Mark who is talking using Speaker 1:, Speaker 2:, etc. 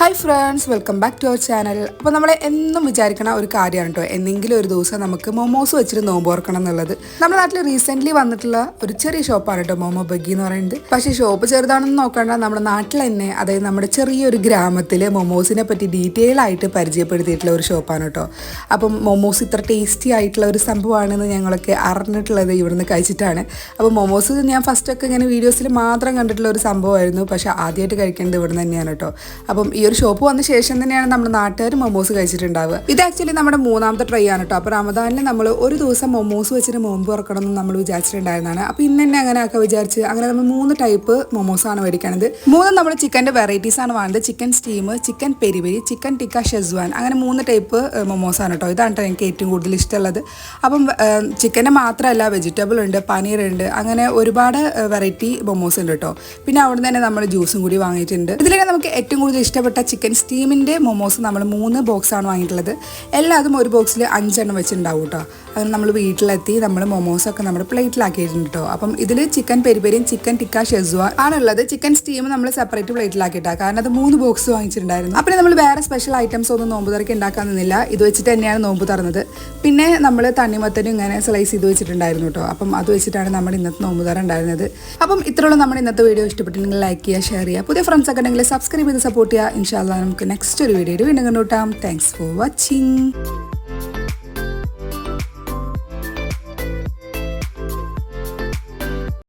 Speaker 1: Hi friends welcome back to our channel അപ്പോൾ നമ്മളെ എന്നും വിചാരിക്കണ ഒരു കാര്യമാണ് കേട്ടോ എന്തെങ്കിലും ഒരു ദിവസം നമുക്ക് മോമോസ് വെച്ചിട്ട് നോമ്പോർക്കണം എന്നുള്ളത്. നമ്മുടെ നാട്ടിൽ റീസെന്റ്ലി വന്നിട്ടുള്ള ഒരു ചെറിയ ഷോപ്പാണ് കേട്ടോ മോമോ ബഗ്ഗി എന്ന് പറയുന്നത്. പക്ഷേ ഷോപ്പ് ചെറുതാണെന്ന് നോക്കണ്ട നമ്മുടെ നാട്ടിൽ തന്നെ അതായത് നമ്മുടെ ചെറിയൊരു ഗ്രാമത്തിൽ മോമോസിനെ പറ്റി ഡീറ്റെയിൽ ആയിട്ട് പരിചയപ്പെടുത്തിയിട്ടുള്ള ഒരു ഷോപ്പാണ് കേട്ടോ അപ്പം മൊമോസ് ഇത്ര ടേസ്റ്റി ആയിട്ടുള്ള ഒരു സംഭവമാണെന്ന് ഞങ്ങളൊക്കെ അറിഞ്ഞിട്ടുള്ളത് ഇവിടുന്ന് കഴിച്ചിട്ടാണ്. അപ്പോൾ മോമോസ് ഞാൻ ഫസ്റ്റൊക്കെ ഇങ്ങനെ വീഡിയോസിൽ മാത്രം കണ്ടിട്ടുള്ള ഒരു സംഭവമായിരുന്നു പക്ഷേ ആദ്യമായിട്ട് കഴിക്കേണ്ടത് ഇവിടെ തന്നെയാണ് കേട്ടോ അപ്പം ഈ ഒരു ഷോപ്പ് വന്ന ശേഷം തന്നെയാണ് നമ്മുടെ നാട്ടുകാർ മൊമോസ് കഴിച്ചിട്ടുണ്ടാവുക. ഇത് ആക്ച്വലി നമ്മുടെ മൂന്നാമത്തെ ട്രൈ ആണ് കേട്ടോ അപ്പോൾ റമദാനിൽ നമ്മൾ ഒരു ദിവസം മൊമോസ് വെച്ചിട്ട് മോമ്പ് തുറക്കണം എന്ന് നമ്മൾ വിചാരിച്ചിട്ടുണ്ടായിരുന്നതാണ്. അപ്പോൾ ഇന്ന് തന്നെ അങ്ങനെയൊക്കെ വിചാരിച്ച് അങ്ങനെ നമ്മൾ മൂന്ന് ടൈപ്പ് മൊമോസ് ആണ് മേടിക്കണത്. മൂന്നും നമ്മൾ ചിക്കന്റെ വെറൈറ്റീസ് ആണ് വാങ്ങുന്നത്. Chicken steam chicken peri peri chicken tikka Schezwan അങ്ങനെ മൂന്ന് ടൈപ്പ് മൊമോസ് ആണ് കേട്ടോ ഇതാണ് കേട്ടോ എനിക്ക് ഏറ്റവും കൂടുതൽ ഇഷ്ടമുള്ളത്. അപ്പം ചിക്കന്റെ മാത്രമല്ല വെജിറ്റബിൾ ഉണ്ട് പനീർ ഉണ്ട് അങ്ങനെ ഒരുപാട് വെറൈറ്റി മൊമോസ് ഉണ്ട് കേട്ടോ പിന്നെ അവിടെ തന്നെ നമ്മൾ ജ്യൂസും കൂടി വാങ്ങിയിട്ടുണ്ട്. ഇതിലൊക്കെ നമുക്ക് ഏറ്റവും കൂടുതൽ ഇഷ്ടപ്പെട്ട ചിക്കൻ സ്റ്റീമിന്റെ മൊമോസ് നമ്മൾ മൂന്ന് ബോക്സാണ് വാങ്ങിയിട്ടുള്ളത്. എല്ലാതും ഒരു ബോക്സിൽ അഞ്ചെണ്ണം വെച്ചിട്ടുണ്ടാവും കേട്ടോ അങ്ങനെ നമ്മൾ വീട്ടിലെത്തി നമ്മൾ മൊമോസൊക്കെ നമ്മുടെ പ്ലേറ്റിലാക്കിയിട്ടുണ്ട് കേട്ടോ അപ്പം ഇതിൽ ചിക്കൻ പെരിപെരിയും ചിക്കൻ ടിക്ക ഷെസുവ ആണുള്ളത്. ചിക്കൻ സ്റ്റീം നമ്മൾ സെപ്പറേറ്റ് പ്ലേറ്റിലാക്കിയിട്ടാണ് കാരണം അത് മൂന്ന് ബോക്സ് വാങ്ങിച്ചിട്ടുണ്ടായിരുന്നു. അപ്പം നമ്മൾ വേറെ സ്പെഷ്യൽ ഐറ്റംസ് ഒന്നും നോമ്പ് തുറക്കി ഉണ്ടാക്കാൻ നിന്നില്ല. ഇത് വെച്ചിട്ട് തന്നെയാണ് നോമ്പ് തുറന്നത്. പിന്നെ നമ്മൾ തണ്ണിമത്തനും ഇങ്ങനെ സ്ലൈസ് ചെയ്ത് വെച്ചിട്ടുണ്ടായിരുന്നു കേട്ടോ അപ്പം അത് വെച്ചിട്ടാണ് നമ്മുടെ ഇന്നത്തെ നോമ്പ് തുറ ഉണ്ടായിരുന്നത്. അപ്പം ഇത്രയുള്ള നമ്മുടെ ഇന്നത്തെ വീഡിയോ. ഇഷ്ടപ്പെട്ടിട്ടുണ്ടെങ്കിൽ ലൈക്ക് ചെയ്യുക ഷെയർ ചെയ്യുക. പുതിയ ഫ്രണ്ട്സ് ഒക്കെ ഉണ്ടെങ്കിൽ സബ്സ്ക്രൈബ് ചെയ്ത് സപ്പോർട്ട് ചെയ്യുക. ഇൻഷാല്ല നമുക്ക് നെക്സ്റ്റ് ഒരു വീഡിയോയിൽ വീണ്ടും കണ്ടുകൂട്ടാം താങ്ക്സ് ഫോർ വാച്ചിങ്